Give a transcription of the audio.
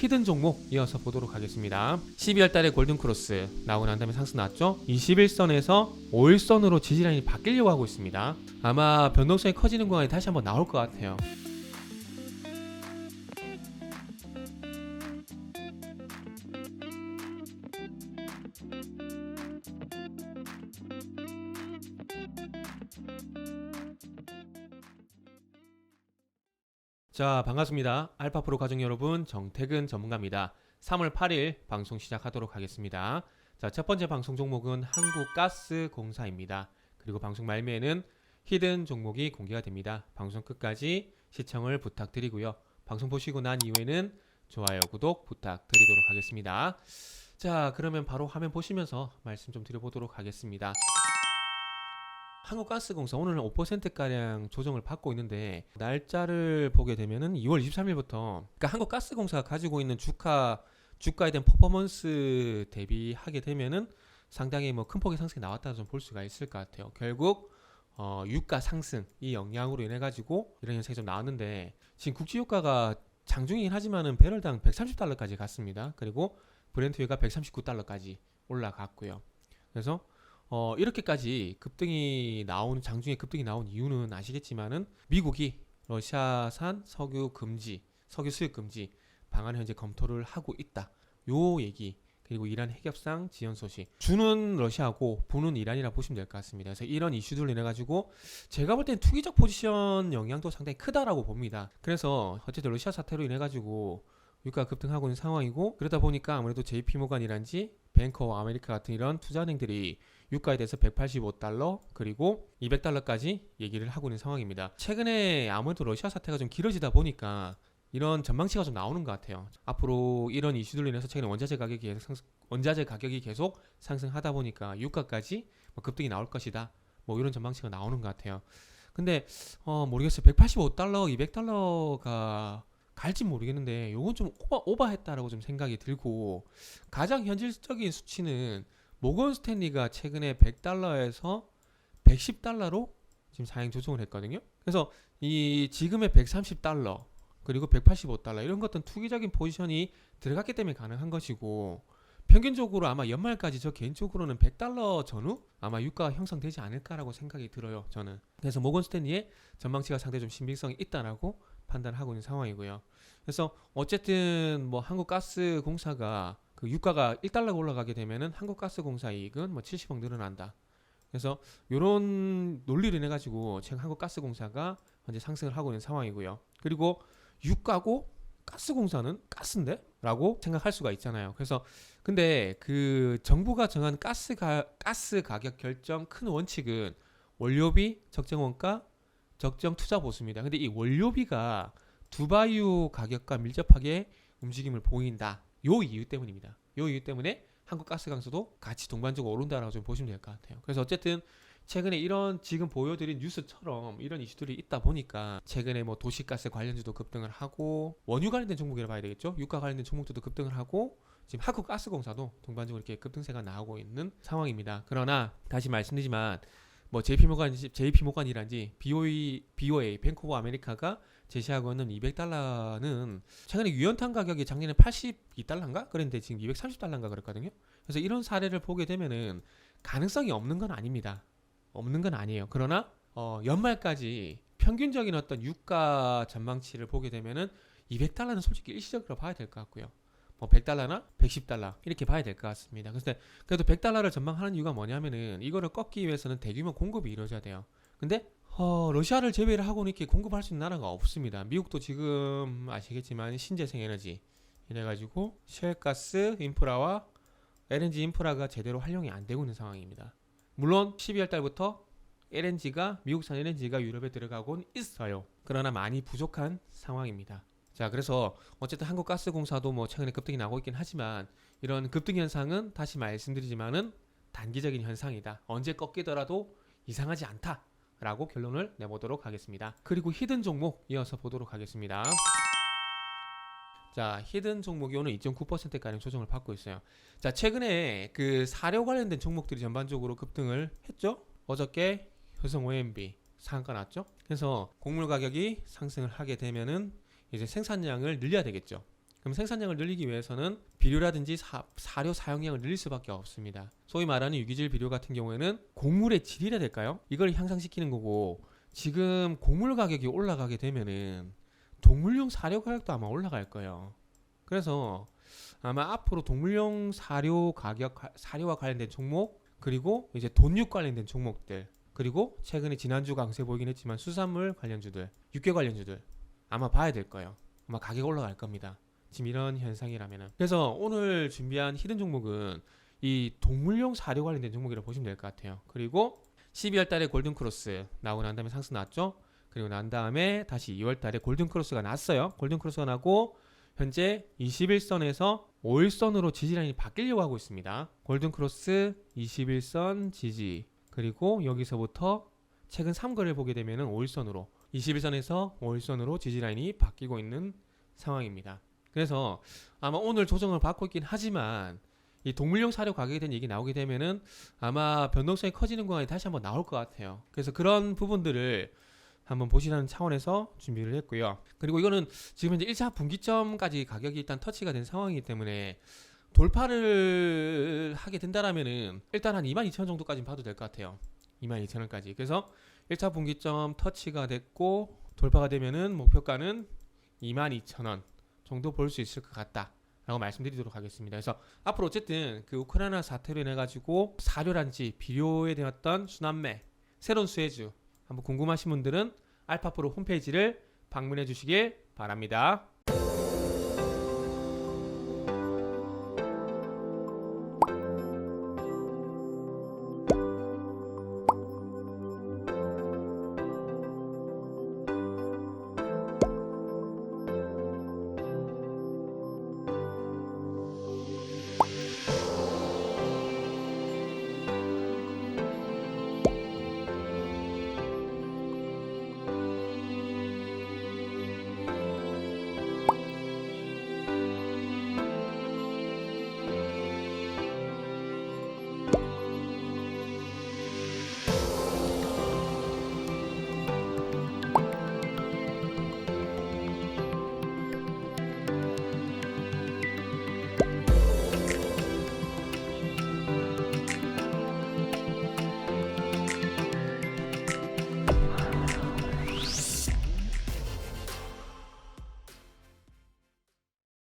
히든 종목 이어서 보도록 하겠습니다. 12월 달에 골든크로스 나오고 난 다음에 상승 나왔죠. 21선에서 5일선으로 지지라인이 바뀌려고 하고 있습니다. 아마 변동성이 커지는 구간이 다시 한번 나올 것 같아요. 자, 반갑습니다. 알파프로 가족 여러분, 정태근 전문가입니다. 3월 8일 방송 시작하도록 하겠습니다. 자, 첫 번째 방송 종목은 한국가스공사입니다. 그리고 방송 말미에는 히든 종목이 공개가 됩니다. 방송 끝까지 시청을 부탁드리고요. 방송 보시고 난 이후에는 좋아요, 구독 부탁드리도록 하겠습니다. 자, 그러면 바로 화면 보시면서 말씀 좀 드려보도록 하겠습니다. 한국가스공사 오늘은 5%가량 조정을 받고 있는데 날짜를 보게 되면은 2월 23일부터 그러니까 한국가스공사가 가지고 있는 주가 주가에 대한 퍼포먼스 대비하게 되면은 상당히 뭐 큰 폭의 상승이 나왔다 좀 볼 수가 있을 것 같아요. 결국 어, 유가 상승 이 영향으로 인해 가지고 이런 현상이 좀 나왔는데 지금 국제 유가가 장중이긴 하지만은 배럴당 130달러까지 갔습니다. 그리고 브렌트유가 139달러까지 올라갔고요. 그래서 어, 이렇게까지 급등이 나온 장중에 급등이 나온 이유는 아시겠지만은 미국이 러시아산 석유 금지, 석유 수입 금지 방안을 현재 검토를 하고 있다. 요 얘기 그리고 이란 핵협상 지연 소식. 주는 러시아고 부는 이란이라 보시면 될 것 같습니다. 그래서 이런 이슈들로 인해 가지고 제가 볼땐 투기적 포지션 영향도 상당히 크다라고 봅니다. 그래서 어쨌든 러시아 사태로 인해 가지고 유가 급등하고 있는 상황이고 그러다 보니까 아무래도 JP 모간이란지 뱅커 아메리카 같은 이런 투자은행들이 유가에 대해서 185달러 그리고 200달러까지 얘기를 하고 있는 상황입니다. 최근에 아무래도 러시아 사태가 좀 길어지다 보니까 이런 전망치가 좀 나오는 것 같아요. 앞으로 이런 이슈들로 인해서 최근에 원자재 가격이 계속 상승, 원자재 가격이 계속 상승하다 보니까 유가까지 뭐 급등이 나올 것이다. 뭐 이런 전망치가 나오는 것 같아요. 근데 어 모르겠어요. 185달러, 200달러가 갈지 모르겠는데 요건 좀 오바, 오바했다라고 좀 생각이 들고 가장 현실적인 수치는 모건 스탠리가 최근에 100달러에서 110달러로 지금 사행 조정을 했거든요. 그래서 이 지금의 130달러 그리고 185달러 이런 것들은 투기적인 포지션이 들어갔기 때문에 가능한 것이고 평균적으로 아마 연말까지 저 개인적으로는 100달러 전후 아마 유가가 형성되지 않을까라고 생각이 들어요. 저는. 그래서 모건 스탠리의 전망치가 상당히 좀 신빙성이 있다라고 판단하고 있는 상황이고요. 그래서 어쨌든 뭐 한국가스공사가 그 유가가 1달러가 올라가게 되면은 한국가스공사 이익은 뭐 70억 늘어난다. 그래서 요런 논리를 인해 가지고 지금 한국가스공사가 현재 상승을 하고 있는 상황이고요. 그리고 유가고 가스공사는 가스인데? 라고 생각할 수가 있잖아요. 그래서 근데 그 정부가 정한 가스 가, 가스 가격 결정 큰 원칙은 원료비, 적정 원가, 적정 투자 보수입니다. 근데 이 원료비가 두바이유 가격과 밀접하게 움직임을 보인다. 요 이유 때문입니다. 요 이유 때문에 한국 가스 강수도 같이 동반적으로 오른다라고 좀 보시면 될 것 같아요. 그래서 어쨌든 최근에 이런 지금 보여드린 뉴스처럼 이런 이슈들이 있다 보니까 최근에 뭐 도시가스 관련주도 급등을 하고 원유 관련된 종목이라 봐야 되겠죠. 유가 관련된 종목들도 급등을 하고 지금 한국가스공사도 동반적으로 이렇게 급등세가 나오고 있는 상황입니다. 그러나 다시 말씀드리지만 뭐 JP 모간 JP 모간이란지 BOE BOA 뱅코브 아메리카가 제시하고 있는 200달러는 최근에 유연탄 가격이 작년에 82달러인가 그랬는데 지금 230달러인가 그랬거든요. 그래서 이런 사례를 보게 되면은 가능성이 없는 건 아닙니다. 없는 건 아니에요. 그러나 어, 연말까지 평균적인 어떤 유가 전망치를 보게 되면은 200달러는 솔직히 일시적으로 봐야 될 것 같고요. 뭐 100달러나 110달러 이렇게 봐야 될 것 같습니다. 그래서 그래도 100달러를 전망하는 이유가 뭐냐면은 이거를 꺾기 위해서는 대규모 공급이 이루어져야 돼요. 근데 어, 러시아를 제외를 하고는 이렇게 공급할 수 있는 나라가 없습니다. 미국도 지금 아시겠지만 신재생 에너지 이래가지고 쉘가스 인프라와 LNG 인프라가 제대로 활용이 안 되고 있는 상황입니다. 물론 12월 달부터 LNG가 미국산 LNG가 유럽에 들어가곤 있어요. 그러나 많이 부족한 상황입니다. 자, 그래서 어쨌든 한국가스공사도 뭐 최근에 급등이 나고 있긴 하지만 이런 급등 현상은 다시 말씀드리지만은 단기적인 현상이다. 언제 꺾이더라도 이상하지 않다 라고 결론을 내보도록 하겠습니다. 그리고 히든 종목 이어서 보도록 하겠습니다. 자, 히든 종목이 오늘 2.9%가량 조정을 받고 있어요. 자, 최근에 그 사료 관련된 종목들이 전반적으로 급등을 했죠. 어저께 효성 OMB 상한가 났죠. 그래서 곡물 가격이 상승을 하게 되면은 이제 생산량을 늘려야 되겠죠. 그럼 생산량을 늘리기 위해서는 비료라든지 사, 사료 사용량을 늘릴 수밖에 없습니다. 소위 말하는 유기질 비료 같은 경우에는 곡물의 질이라 될까요? 이걸 향상시키는 거고 지금 곡물 가격이 올라가게 되면은 동물용 사료 가격도 아마 올라갈 거예요. 그래서 아마 앞으로 동물용 사료 가격 사료와 관련된 종목 그리고 이제 돈육 관련된 종목들 그리고 최근에 지난주 강세 보이긴 했지만 수산물 관련주들 육계 관련주들 아마 봐야 될 거예요. 아마 가격 올라갈 겁니다. 지금 이런 현상이라면은 그래서 오늘 준비한 히든 종목은 이 동물용 사료 관련된 종목이라고 보시면 될 것 같아요. 그리고 12월 달에 골든 크로스 나오고 난 다음에 상승 났죠. 그리고 난 다음에 다시 2월 달에 골든 크로스가 났어요. 골든 크로스가 나고 현재 21선에서 5일선으로 지지 라인이 바뀌려고 하고 있습니다. 골든 크로스 21선 지지 그리고 여기서부터 최근 3거를 보게 되면은 5일선으로 21선에서 5일선으로 지지 라인이 바뀌고 있는 상황입니다. 그래서 아마 오늘 조정을 받고 있긴 하지만 이 동물용 사료 가격에 대한 얘기 나오게 되면은 아마 변동성이 커지는 구간이 다시 한번 나올 것 같아요. 그래서 그런 부분들을 한번 보시라는 차원에서 준비를 했고요. 그리고 이거는 지금 현재 1차 분기점까지 가격이 일단 터치가 된 상황이기 때문에 돌파를 하게 된다라면은 일단 한 22,000원 정도까지 봐도 될 것 같아요. 22,000원까지. 그래서 1차 분기점 터치가 됐고 돌파가 되면은 목표가는 22,000원 정도 볼 수 있을 것 같다. 라고 말씀드리도록 하겠습니다. 그래서 앞으로 어쨌든 그 우크라이나 사태로 인해 가지고 사료란지 비료에 대한 순환매 새로운 수혜주 한번 궁금하신 분들은 알파프로 홈페이지를 방문해 주시길 바랍니다.